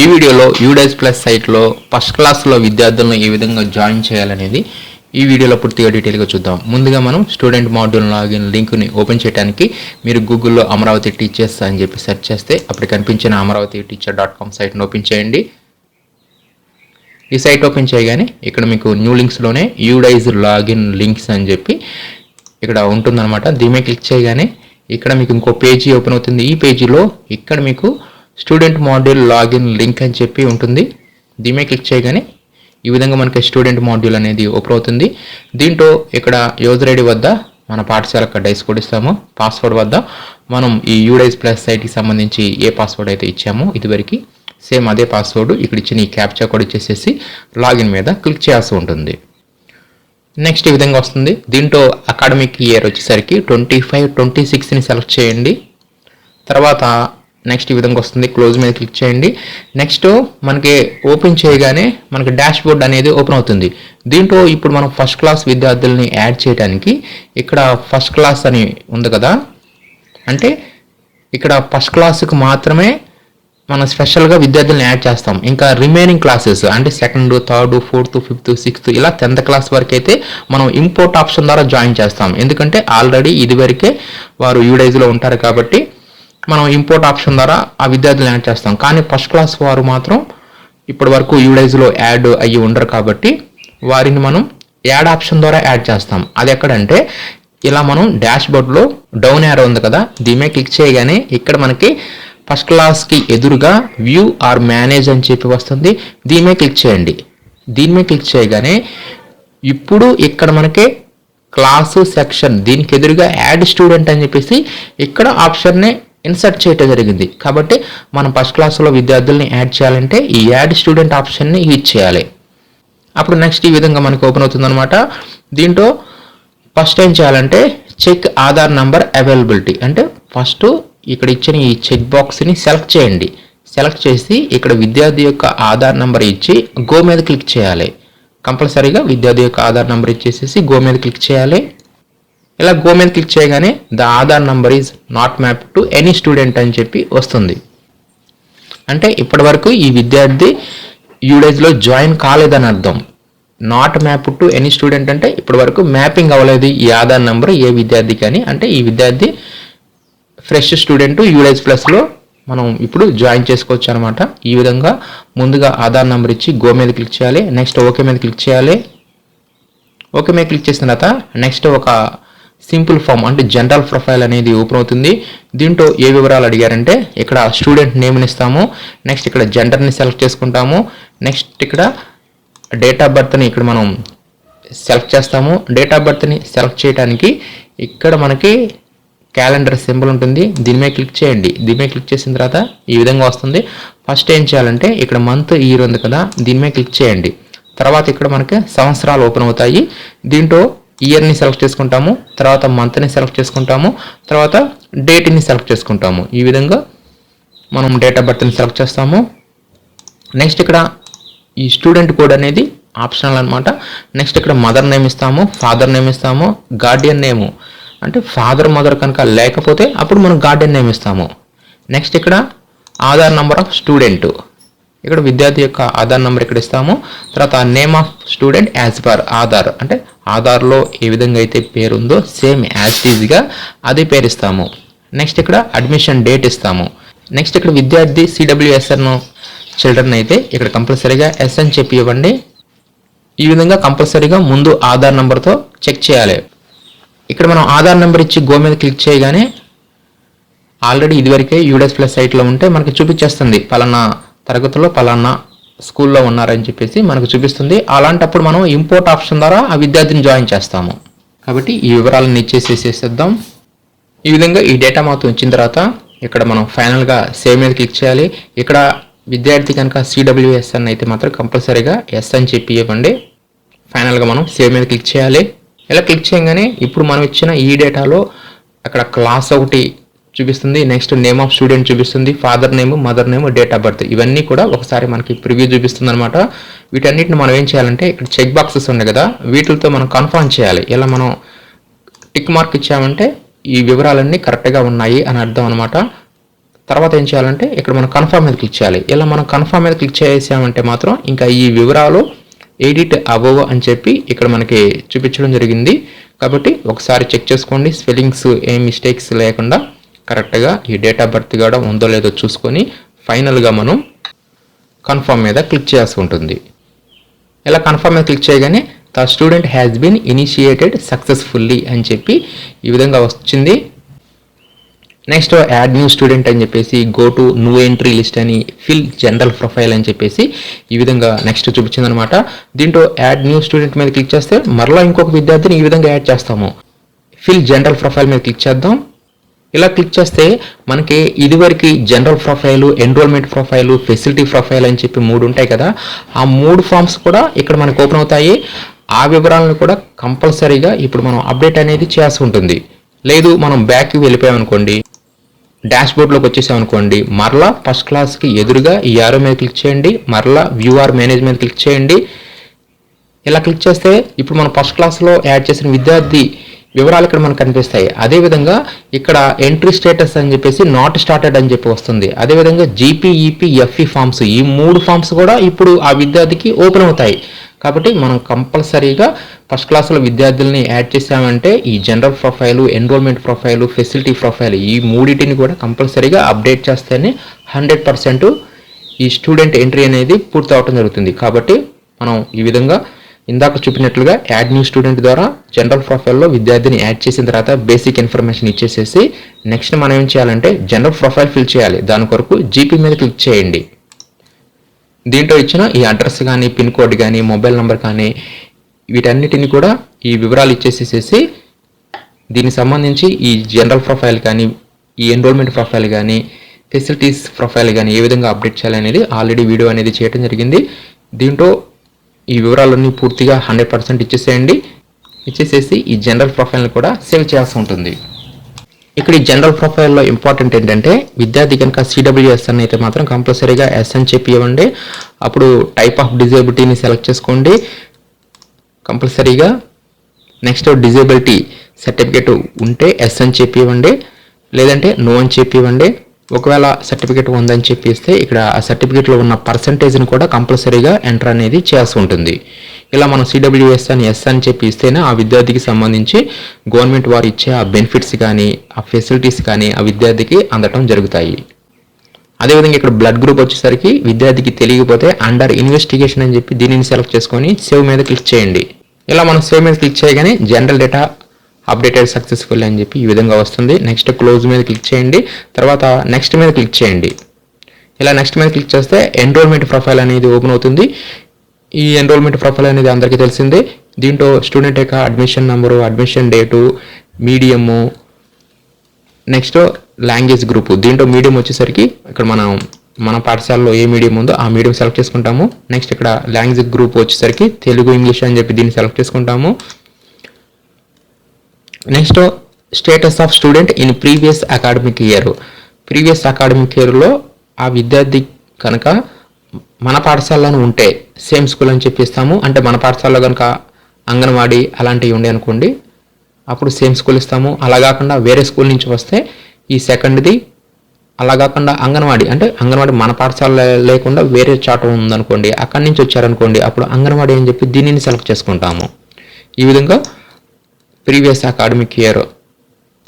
ఈ వీడియోలో UDISE plus సైట్లో ఫస్ట్ క్లాస్లో విద్యార్థులను ఏ విధంగా జాయిన్ చేయాలనేది ఈ వీడియోలో పూర్తిగా డీటెయిల్గా చూద్దాం. ముందుగా మనం స్టూడెంట్ మాడ్యూల్ లాగిన్ లింక్ని ఓపెన్ చేయడానికి మీరు గూగుల్లో అమరావతి టీచర్స్ అని చెప్పి సెర్చ్ చేస్తే అప్పుడు కనిపించిన అమరావతి టీచర్ డాట్ కామ్ సైట్ని ఓపెన్ చేయండి. ఈ సైట్ ఓపెన్ చేయగానే ఇక్కడ మీకు న్యూ లింక్స్లోనే యూడైజ్ లాగిన్ లింక్స్ అని చెప్పి ఇక్కడ ఉంటుందన్నమాట. దీని క్లిక్ చేయగానే ఇక్కడ మీకు ఇంకో పేజీ ఓపెన్ అవుతుంది. ఈ పేజీలో ఇక్కడ మీకు స్టూడెంట్ మాడ్యూల్ లాగిన్ లింక్ అని చెప్పి ఉంటుంది. దీమే క్లిక్ చేయగానే ఈ విధంగా మనకి స్టూడెంట్ మాడ్యూల్ అనేది ఓపెన్ అవుతుంది. దీంట్లో ఇక్కడ యూజర్ ఐడి వద్ద మన పాఠశాల డైస్ కోడ్ ఇస్తాము. పాస్వర్డ్ వద్ద మనం ఈ యూడైస్ ప్లస్ సైట్కి సంబంధించి ఏ పాస్వర్డ్ అయితే ఇచ్చామో ఇదివరకు సేమ్ అదే పాస్వర్డ్ ఇక్కడ ఇచ్చిన ఈ క్యాప్చా కోడ్ ఇచ్చేసేసి లాగిన్ మీద క్లిక్ చేయాల్సి ఉంటుంది. నెక్స్ట్ ఈ విధంగా వస్తుంది. దీంట్లో అకాడమిక్ ఇయర్ వచ్చేసరికి ట్వంటీ ఫైవ్ ట్వంటీ సిక్స్ని సెలెక్ట్ చేయండి. తర్వాత నెక్స్ట్ ఈ విధంగా వస్తుంది. క్లోజ్ మీద క్లిక్ చేయండి. నెక్స్ట్ మనకి ఓపెన్ చేయగానే మనకి డాష్ బోర్డ్ అనేది ఓపెన్ అవుతుంది. దీంట్లో ఇప్పుడు మనం ఫస్ట్ క్లాస్ విద్యార్థుల్ని యాడ్ చేయడానికి ఇక్కడ ఫస్ట్ క్లాస్ అని ఉంది కదా. అంటే ఇక్కడ ఫస్ట్ క్లాస్కి మాత్రమే మనం స్పెషల్గా విద్యార్థులను యాడ్ చేస్తాం. ఇంకా రిమైనింగ్ క్లాసెస్ అంటే second third fourth fifth sixth ఇలా టెన్త్ క్లాస్ వరకు అయితే మనం ఇంపోర్ట్ ఆప్షన్ ద్వారా జాయిన్ చేస్తాం. ఎందుకంటే ఆల్రెడీ ఇదివరకే వారు యూడైజ్లో ఉంటారు కాబట్టి మనం ఇంపోర్ట్ ఆప్షన్ ద్వారా ఆ విద్యార్థులను యాడ్ చేస్తాం. కానీ ఫస్ట్ క్లాస్ వారు మాత్రం ఇప్పటి వరకు యూడైజ్లో యాడ్ అయ్యి ఉండరు కాబట్టి వారిని మనం యాడ్ ఆప్షన్ ద్వారా యాడ్ చేస్తాం. అది ఎక్కడంటే ఇలా మనం డాష్ బోర్డ్లో డౌన్ యారో ఉంది కదా దీని మీద క్లిక్ చేయగానే ఇక్కడ మనకి ఫస్ట్ క్లాస్కి ఎదురుగా వ్యూ ఆర్ మేనేజ్ అని చెప్పి వస్తుంది. దీని మీద క్లిక్ చేయండి. దీని మీద క్లిక్ చేయగానే ఇప్పుడు ఇక్కడ మనకి క్లాసు సెక్షన్ దీనికి ఎదురుగా యాడ్ స్టూడెంట్ అని చెప్పేసి ఇక్కడ ఆప్షన్ని ఇన్సర్ట్ చేయటం జరిగింది. కాబట్టి మనం ఫస్ట్ క్లాస్లో విద్యార్థుల్ని యాడ్ చేయాలంటే ఈ యాడ్ స్టూడెంట్ ఆప్షన్ని యూజ్ చేయాలి. అప్పుడు నెక్స్ట్ ఈ విధంగా మనకు ఓపెన్ అవుతుందనమాట దీంట్లో ఫస్ట్ ఏం చేయాలంటే చెక్ ఆధార్ నంబర్ అవైలబిలిటీ అంటే ఫస్ట్ ఇక్కడ ఇచ్చిన ఈ చెక్ బాక్స్ని సెలెక్ట్ చేయండి. సెలెక్ట్ చేసి ఇక్కడ విద్యార్థి యొక్క ఆధార్ నంబర్ ఇచ్చి గో మీద క్లిక్ చేయాలి. కంపల్సరీగా విద్యార్థి యొక్క ఆధార్ నంబర్ ఇచ్చేసేసి గో మీద క్లిక్ చేయాలి. ఇలా గో మీద క్లిక్ చేయగానే the Aadhaar number is not map to any student అని చెప్పి వస్తుంది. అంటే ఇప్పటి వరకు ఈ విద్యార్థి యూడేజ్లో జాయిన్ కాలేదని అర్థం. Not map to any student అంటే ఇప్పటి వరకు మ్యాపింగ్ అవ్వలేదు ఈ ఆధార్ నెంబర్ ఏ విద్యార్థికి అని. అంటే ఈ విద్యార్థి ఫ్రెష్ స్టూడెంట్ యూడేజ్ ప్లస్లో మనం ఇప్పుడు జాయిన్ చేసుకోవచ్చు అనమాట ఈ విధంగా ముందుగా ఆధార్ నెంబర్ ఇచ్చి గో మీద క్లిక్ చేయాలి నెక్స్ట్ ఓకే మీద క్లిక్ చేయాలి. ఓకే మీద క్లిక్ చేసిన తర్వాత నెక్స్ట్ ఒక సింపుల్ ఫామ్ అంటే జనరల్ ప్రొఫైల్ అనేది ఓపెన్ అవుతుంది. దీంట్లో ఏ వివరాలు అడిగారంటే ఇక్కడ స్టూడెంట్ నేమ్ని ఇస్తాము. నెక్స్ట్ ఇక్కడ జెండర్ని సెలెక్ట్ చేసుకుంటాము. నెక్స్ట్ ఇక్కడ డేట్ ఆఫ్ బర్త్ని ఇక్కడ మనం సెలెక్ట్ చేస్తాము. డేట్ ఆఫ్ బర్త్ని సెలెక్ట్ చేయడానికి ఇక్కడ మనకి క్యాలెండర్ సింబల్ ఉంటుంది. దీని మీద క్లిక్ చేయండి. దీని మీద క్లిక్ చేసిన తర్వాత ఈ విధంగా వస్తుంది. ఫస్ట్ ఏం చేయాలంటే ఇక్కడ మంత్ ఇయర్ ఉంది కదా దీని మీద క్లిక్ చేయండి. తర్వాత ఇక్కడ మనకి సంవత్సరాలు ఓపెన్ అవుతాయి. దీంట్లో ఇయర్ని సెలెక్ట్ చేసుకుంటాము తర్వాత మంత్ని సెలెక్ట్ చేసుకుంటాము తర్వాత డేట్ని సెలెక్ట్ చేసుకుంటాము. ఈ విధంగా మనం డేట్ ఆఫ్ బర్త్ని సెలెక్ట్ చేస్తాము. నెక్స్ట్ ఇక్కడ ఈ స్టూడెంట్ కోడ్ అనేది ఆప్షనల్ అనమాట నెక్స్ట్ ఇక్కడ మదర్ నేమ్ ఇస్తాము ఫాదర్ నేమ్ ఇస్తాము గార్డియన్ నేము అంటే ఫాదర్ మదర్ కనుక లేకపోతే అప్పుడు మనం గార్డియన్ నేమ్ ఇస్తాము. నెక్స్ట్ ఇక్కడ ఆధార్ నంబర్ ఆఫ్ స్టూడెంట్ ఇక్కడ విద్యార్థి యొక్క ఆధార్ నెంబర్ ఇక్కడ ఇస్తాము. తర్వాత name of student as per Aadhaar. అంటే ఆధార్లో ఏ విధంగా అయితే పేరు ఉందో సేమ్ యాజ్ టీజ్గా అదే పేరు ఇస్తాము. నెక్స్ట్ ఇక్కడ అడ్మిషన్ డేట్ ఇస్తాము. నెక్స్ట్ ఇక్కడ విద్యార్థి సిడబ్ల్యూఎస్ఆర్ను చిల్డ్రన్ అయితే ఇక్కడ కంపల్సరీగా ఎస్ అని చెప్పి ఇవ్వండి. ఈ విధంగా కంపల్సరీగా ముందు ఆధార్ నెంబర్తో చెక్ చేయాలి. ఇక్కడ మనం ఆధార్ నెంబర్ ఇచ్చి గో మీద క్లిక్ చేయగానే ఆల్రెడీ ఇదివరకే యూడెస్ ప్లస్ సైట్లో ఉంటే మనకి చూపించేస్తుంది. పలానా తరగతిలో పలానా స్కూల్లో ఉన్నారని చెప్పేసి మనకు చూపిస్తుంది. అలాంటప్పుడు మనం ఇంపోర్ట్ ఆప్షన్ ద్వారా ఆ విద్యార్థిని జాయిన్ చేస్తాము. కాబట్టి ఈ వివరాలను ఇచ్చేసేసేద్దాం ఈ విధంగా ఈ డేటా మాత్రం వచ్చిన తర్వాత ఇక్కడ మనం ఫైనల్గా సేవ్ మీద క్లిక్ చేయాలి. ఇక్కడ విద్యార్థి కనుక సిడబ్ల్యూఎస్ అని అయితే మాత్రం కంపల్సరీగా ఎస్ అని చెప్పి ఇవ్వండి. ఫైనల్గా మనం సేవ్ మీద క్లిక్ చేయాలి. ఇలా క్లిక్ చేయగానే ఇప్పుడు మనం ఇచ్చిన ఈ డేటాలో అక్కడ క్లాస్ ఒకటి చూపిస్తుంది. నెక్స్ట్ నేమ్ ఆఫ్ స్టూడెంట్ చూపిస్తుంది. Father name mother name date of birth ఇవన్నీ కూడా ఒకసారి మనకి ప్రివ్యూ చూపిస్తుంది అనమాట వీటన్నిటిని మనం ఏం చేయాలంటే ఇక్కడ చెక్ బాక్సెస్ ఉన్నాయి కదా వీటితో మనం కన్ఫర్మ్ చేయాలి. ఇలా మనం టిక్ మార్క్ ఇచ్చామంటే ఈ వివరాలన్నీ కరెక్ట్గా ఉన్నాయి అని అర్థం అనమాట తర్వాత ఏం చేయాలంటే ఇక్కడ మనం కన్ఫర్మ్ మీద క్లిక్ చేయాలి. ఇలా మనం కన్ఫర్మ్ మీద క్లిక్ చేసామంటే మాత్రం ఇంకా ఈ వివరాలు ఎడిట్ అవ్వవు అని చెప్పి ఇక్కడ మనకి చూపించడం జరిగింది. కాబట్టి ఒకసారి చెక్ చేసుకోండి. స్పెల్లింగ్స్ ఏ మిస్టేక్స్ లేకుండా. కరెక్ట్గా ఈ డేట్ ఆఫ్ బర్త్ కూడా ఉందో లేదో చూసుకొని ఫైనల్గా మనం కన్ఫర్మ్ మీద క్లిక్ చేయాల్సి ఉంటుంది. ఇలా కన్ఫర్మ్ మీద క్లిక్ చేయగానే the student has been initiated successfully అని చెప్పి ఈ విధంగా వచ్చింది. నెక్స్ట్ యాడ్ న్యూ స్టూడెంట్ అని చెప్పేసి go to new entry list అని ఫిల్ జనరల్ ప్రొఫైల్ అని చెప్పేసి ఈ విధంగా నెక్స్ట్ చూపించిందనమాట. దీంట్లో యాడ్ న్యూ స్టూడెంట్ మీద క్లిక్ చేస్తే మరలా ఇంకొక విద్యార్థిని ఈ విధంగా యాడ్ చేస్తాము. ఫిల్ జనరల్ ప్రొఫైల్ మీద క్లిక్ చేద్దాం. ఇలా క్లిక్ చేస్తే మనకి ఇదివరకు general profile enrolment profile facility profile అని చెప్పి మూడు ఉంటాయి కదా ఆ మూడు ఫామ్స్ కూడా ఇక్కడ మనకు ఓపెన్ అవుతాయి. ఆ వివరాలను కూడా కంపల్సరీగా ఇప్పుడు మనం అప్డేట్ అనేది చేయాల్సి ఉంటుంది. లేదు మనం బ్యాక్కి వెళ్ళిపోయామనుకోండి డాష్ బోర్డ్లోకి వచ్చేసామనుకోండి మరలా ఫస్ట్ క్లాస్కి ఎదురుగా ఈ ఆరో మీద క్లిక్ చేయండి మరలా వ్యూఆర్ మేనేజ్మెంట్ క్లిక్ చేయండి. ఇలా క్లిక్ చేస్తే ఇప్పుడు మనం ఫస్ట్ క్లాస్లో యాడ్ చేసిన విద్యార్థి వివరాలు ఇక్కడ మనకు కనిపిస్తాయి. అదేవిధంగా ఇక్కడ ఎంట్రీ స్టేటస్ అని చెప్పేసి నాట్ స్టార్టెడ్ అని చెప్పి వస్తుంది. అదేవిధంగా జీపీఈపీ ఎఫ్ఈ ఫామ్స్ ఈ మూడు ఫామ్స్ కూడా ఇప్పుడు ఆ విద్యార్థికి ఓపెన్ అవుతాయి. కాబట్టి మనం కంపల్సరీగా ఫస్ట్ క్లాస్లో విద్యార్థుల్ని యాడ్ చేసామంటే ఈ general profile enrolment profile facility profile ఈ మూడింటిని కూడా కంపల్సరీగా అప్డేట్ చేస్తేనే హండ్రెడ్ పర్సెంట్ ఈ స్టూడెంట్ ఎంట్రీ అనేది పూర్తి అవటం జరుగుతుంది. కాబట్టి మనం ఈ విధంగా ఇందాక చూపినట్లుగా యాడ్ న్యూ స్టూడెంట్ ద్వారా జనరల్ ప్రొఫైల్లో విద్యార్థిని యాడ్ చేసిన తర్వాత బేసిక్ ఇన్ఫర్మేషన్ ఇచ్చేసేసి నెక్స్ట్ మనం ఏం చేయాలంటే జనరల్ ప్రొఫైల్ ఫిల్ చేయాలి. దాని కొరకు జీపీ మీద క్లిక్ చేయండి. దీంట్లో ఇచ్చిన ఈ అడ్రస్ కానీ పిన్ కోడ్ కానీ మొబైల్ నెంబర్ కానీ వీటన్నిటిని కూడా ఈ వివరాలు ఇచ్చేసేసేసి దీనికి సంబంధించి ఈ జనరల్ ప్రొఫైల్ కానీ ఈ ఎన్రోల్మెంట్ ప్రొఫైల్ కానీ ఫెసిలిటీస్ ప్రొఫైల్ కానీ ఏ విధంగా అప్డేట్ చేయాలనేది ఆల్రెడీ వీడియో అనేది చేయడం జరిగింది. దీంట్లో ఈ వివరాలన్నీ పూర్తిగా హండ్రెడ్ పర్సెంట్ ఇచ్చేసేయండి. ఇచ్చేసేసి ఈ జనరల్ ప్రొఫైల్ని కూడా సేవ్ చేయాల్సి ఉంటుంది. ఇక్కడ ఈ జనరల్ ప్రొఫైల్లో ఇంపార్టెంట్ ఏంటంటే విద్యార్థి కనుక సిడబ్ల్యూఎస్ అని అయితే మాత్రం కంపల్సరీగా ఎస్ అని చెప్పి ఇవ్వండి అప్పుడు టైప్ ఆఫ్ డిజేబిలిటీని సెలెక్ట్ చేసుకోండి. కంపల్సరీగా నెక్స్ట్ డిజేబిలిటీ సర్టిఫికేట్ ఉంటే ఎస్ అని చెప్పి ఇవ్వండి లేదంటే నో అని చెప్పి ఇవ్వండి ఒకవేళ సర్టిఫికేట్ ఉందని చెప్పి ఇస్తే ఇక్కడ ఆ సర్టిఫికేట్లో ఉన్న పర్సంటేజ్ని కూడా కంపల్సరీగా ఎంటర్ అనేది చేయాల్సి ఉంటుంది. ఇలా మనం సిడబ్ల్యూఎస్ అని ఎస్ అని చెప్పి ఇస్తేనే ఆ విద్యార్థికి సంబంధించి గవర్నమెంట్ వారు ఇచ్చే ఆ బెనిఫిట్స్ కానీ ఆ ఫెసిలిటీస్ కానీ ఆ విద్యార్థికి అందటం జరుగుతాయి. అదేవిధంగా ఇక్కడ బ్లడ్ గ్రూప్ వచ్చేసరికి విద్యార్థికి తెలియకపోతే అండర్ ఇన్వెస్టిగేషన్ అని చెప్పి దీనిని సెలెక్ట్ చేసుకొని సేవ్ మీద క్లిక్ చేయండి. ఇలా మనం సేవ్ మీద క్లిక్ చేయగానే జనరల్ డేటా అప్డేటెడ్ సక్సెస్ఫుల్ అని చెప్పి ఈ విధంగా వస్తుంది. నెక్స్ట్ క్లోజ్ మీద క్లిక్ చేయండి. తర్వాత నెక్స్ట్ మీద క్లిక్ చేయండి. ఇలా నెక్స్ట్ మీద క్లిక్ చేస్తే ఎన్రోల్మెంట్ ప్రొఫైల్ అనేది ఓపెన్ అవుతుంది. ఈ ఎన్రోల్మెంట్ ప్రొఫైల్ అనేది అందరికీ తెలిసిందే. దీంట్లో స్టూడెంట్ యొక్క admission number admission date medium next language group దీంట్లో మీడియం వచ్చేసరికి ఇక్కడ మనం మన పాఠశాలలో ఏ మీడియం ఉందో ఆ మీడియం సెలెక్ట్ చేసుకుంటాము. నెక్స్ట్ ఇక్కడ లాంగ్వేజ్ గ్రూప్ వచ్చేసరికి తెలుగు ఇంగ్లీష్ అని చెప్పి దీన్ని సెలెక్ట్ చేసుకుంటాము. Next status of student in previous academic year previous academic ఇయర్లో ఆ విద్యార్థి కనుక మన పాఠశాలలో ఉంటే సేమ్ స్కూల్ అని చెప్పిస్తాము. అంటే మన పాఠశాలలో కనుక అంగన్వాడీ అలాంటివి ఉండే అనుకోండి అప్పుడు సేమ్ స్కూల్ ఇస్తాము. అలా కాకుండా వేరే స్కూల్ నుంచి వస్తే ఈ సెకండ్ది అలా కాకుండా అంగన్వాడీ అంటే అంగన్వాడీ మన పాఠశాల లేకుండా వేరే చాట ఉందనుకోండి అక్కడి నుంచి వచ్చారనుకోండి అప్పుడు అంగన్వాడీ అని చెప్పి దీనిని సెలెక్ట్ చేసుకుంటాము. ఈ విధంగా ప్రీవియస్ అకాడమిక్ ఇయర్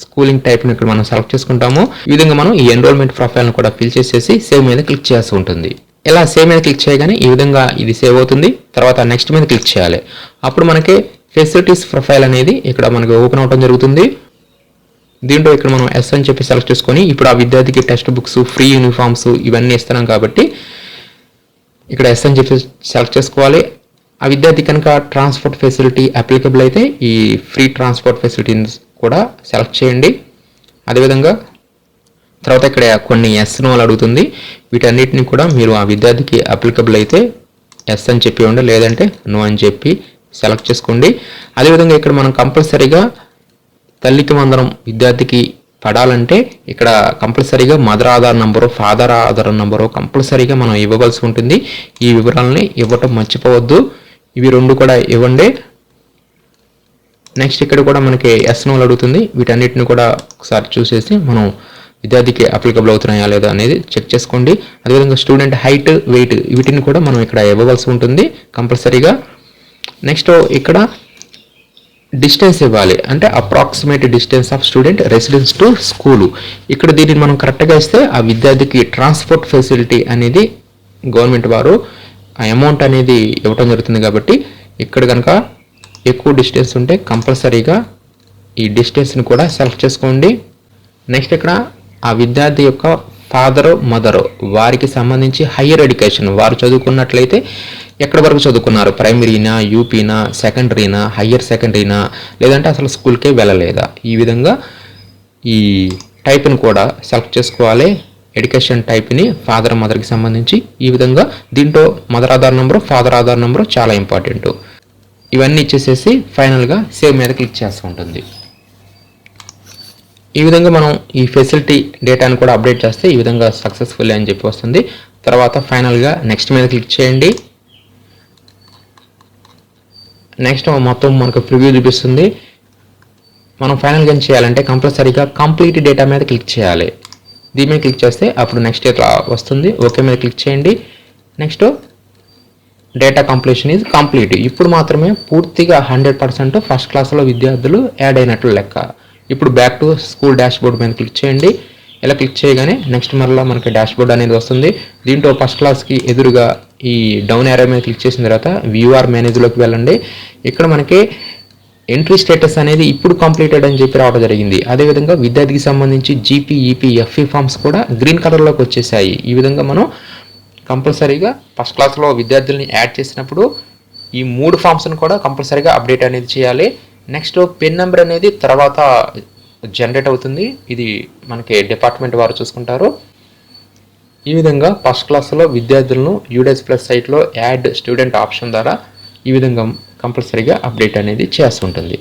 స్కూలింగ్ టైప్ని ఇక్కడ మనం సెలెక్ట్ చేసుకుంటాము. ఈ విధంగా మనం ఈ ఎన్రోల్మెంట్ ప్రొఫైల్ను కూడా ఫిల్ చేసేసి సేవ్ మీద క్లిక్ చేయాల్సి ఉంటుంది. ఇలా సేవ్ మీద క్లిక్ చేయగానే ఈ విధంగా ఇది సేవ్ అవుతుంది. తర్వాత నెక్స్ట్ మీద క్లిక్ చేయాలి. అప్పుడు మనకి ఫెసిలిటీస్ ప్రొఫైల్ అనేది ఇక్కడ మనకి ఓపెన్ అవడం జరుగుతుంది. దీంట్లో ఇక్కడ మనం ఎస్ అని చెప్పి సెలెక్ట్ చేసుకొని ఇప్పుడు ఆ విద్యార్థికి టెక్స్ట్ బుక్స్ ఫ్రీ యూనిఫామ్స్ ఇవన్నీ ఇస్తున్నాం కాబట్టి ఇక్కడ ఎస్ అని చెప్పి సెలెక్ట్ చేసుకోవాలి. ఆ విద్యార్థి కనుక ట్రాన్స్పోర్ట్ ఫెసిలిటీ అప్లికబుల్ అయితే ఈ ఫ్రీ ట్రాన్స్పోర్ట్ ఫెసిలిటీని కూడా సెలెక్ట్ చేయండి. అదేవిధంగా తర్వాత ఇక్కడ కొన్ని ఎస్ నోలు అడుగుతుంది. వీటన్నిటిని కూడా మీరు ఆ విద్యార్థికి అప్లికబుల్ అయితే ఎస్ అని చెప్పి ఉండే లేదంటే నో అని చెప్పి సెలెక్ట్ చేసుకోండి. అదేవిధంగా ఇక్కడ మనం కంపల్సరీగా తల్లికి మందరం విద్యార్థికి పడాలంటే ఇక్కడ కంపల్సరీగా mother Aadhaar number father Aadhaar number కంపల్సరీగా మనం ఇవ్వవలసి ఉంటుంది. ఈ వివరాలని ఇవ్వటం మర్చిపోవద్దు. ఇవి రెండు కూడా ఇవ్వండి. నెక్స్ట్ ఇక్కడ కూడా మనకి ఎస్ నోలు అడుగుతుంది. వీటన్నిటిని కూడా ఒకసారి చూసేసి మనం విద్యార్థికి అప్లికబుల్ అవుతున్నాయా లేదా అనేది చెక్ చేసుకోండి. అదేవిధంగా స్టూడెంట్ హైట్ వెయిట్ వీటిని కూడా మనం ఇక్కడ ఇవ్వవలసి ఉంటుంది కంపల్సరీగా. నెక్స్ట్ ఇక్కడ డిస్టెన్స్ ఇవ్వాలి. అంటే approximate distance of student residence to school ఇక్కడ దీనిని మనం కరెక్ట్గా ఇస్తే ఆ విద్యార్థికి ట్రాన్స్పోర్ట్ ఫెసిలిటీ అనేది గవర్నమెంట్ వారు అమౌంట్ అనేది ఇవ్వటం జరుగుతుంది కాబట్టి ఇక్కడ కనుక ఎక్కువ డిస్టెన్స్ ఉంటే కంపల్సరీగా ఈ డిస్టెన్స్ని కూడా సెలెక్ట్ చేసుకోండి. నెక్స్ట్ ఇక్కడ ఆ విద్యార్థి యొక్క ఫాదరు మదరు వారికి సంబంధించి హయ్యర్ ఎడ్యుకేషన్ వారు చదువుకున్నట్లయితే ఎక్కడి వరకు చదువుకున్నారు? ప్రైమరీనా యూపీనా సెకండరీనా హయ్యర్ సెకండరీనా లేదంటే అసలు స్కూల్కే వెళ్ళలేదా? ఈ విధంగా ఈ టైప్ని కూడా సెలెక్ట్ చేసుకోవాలి. ఎడ్యుకేషన్ టైప్ని ఫాదర్ మదర్కి సంబంధించి ఈ విధంగా దీంట్లో mother Aadhaar number father Aadhaar number చాలా ఇంపార్టెంట్. ఇవన్నీ ఇచ్చేసేసి ఫైనల్గా సేవ్ మీద క్లిక్ చేస్తూ ఉంటుంది. ఈ విధంగా మనం ఈ ఫెసిలిటీ డేటాను కూడా అప్డేట్ చేస్తే ఈ విధంగా సక్సెస్ఫుల్ అని చెప్పి వస్తుంది. తర్వాత ఫైనల్గా నెక్స్ట్ మీద క్లిక్ చేయండి. నెక్స్ట్ మొత్తం మనకు ప్రివ్యూ చూపిస్తుంది. మనం ఫైనల్గా ఏం చేయాలంటే కంపల్సరీగా కంప్లీట్ డేటా మీద క్లిక్ చేయాలి. దీని మీద క్లిక్ చేస్తే అప్పుడు నెక్స్ట్ ఇట్లా వస్తుంది. ఓకే మీద క్లిక్ చేయండి. Next data completion is complete ఇప్పుడు మాత్రమే పూర్తిగా హండ్రెడ్ పర్సెంట్ ఫస్ట్ క్లాస్లో విద్యార్థులు యాడ్ అయినట్లు లెక్క. ఇప్పుడు back to school dash board మీద క్లిక్ చేయండి. ఇలా క్లిక్ చేయగానే నెక్స్ట్ మరలా మనకి డాష్ బోర్డ్ అనేది వస్తుంది. దీంట్లో ఫస్ట్ క్లాస్కి ఎదురుగా ఈ డౌన్ ఏరియా మీద క్లిక్ చేసిన తర్వాత వ్యూఆర్ మేనేజ్లోకి వెళ్ళండి. ఇక్కడ మనకి ఎంట్రీ స్టేటస్ అనేది ఇప్పుడు కంప్లీటెడ్ అని చెప్పి రావడం జరిగింది. అదేవిధంగా విద్యార్థికి సంబంధించి జీపీ ఈపీ ఎఫ్ఈ ఫామ్స్ కూడా గ్రీన్ కలర్లోకి వచ్చేసాయి. ఈ విధంగా మనం కంపల్సరీగా ఫస్ట్ క్లాస్లో విద్యార్థుల్ని యాడ్ చేసినప్పుడు ఈ మూడు ఫామ్స్ను కూడా కంపల్సరీగా అప్డేట్ అనేది చేయాలి. నెక్స్ట్ పిన్ నెంబర్ అనేది తర్వాత జనరేట్ అవుతుంది. ఇది మనకి డిపార్ట్మెంట్ వారు చూసుకుంటారు. ఈ విధంగా ఫస్ట్ క్లాస్లో విద్యార్థులను యూడెస్ ప్లస్ సైట్లో యాడ్ స్టూడెంట్ ఆప్షన్ ద్వారా ఈ విధంగా కంపల్సరీగా అప్డేట్ అనేది చేస్తుంటుంది.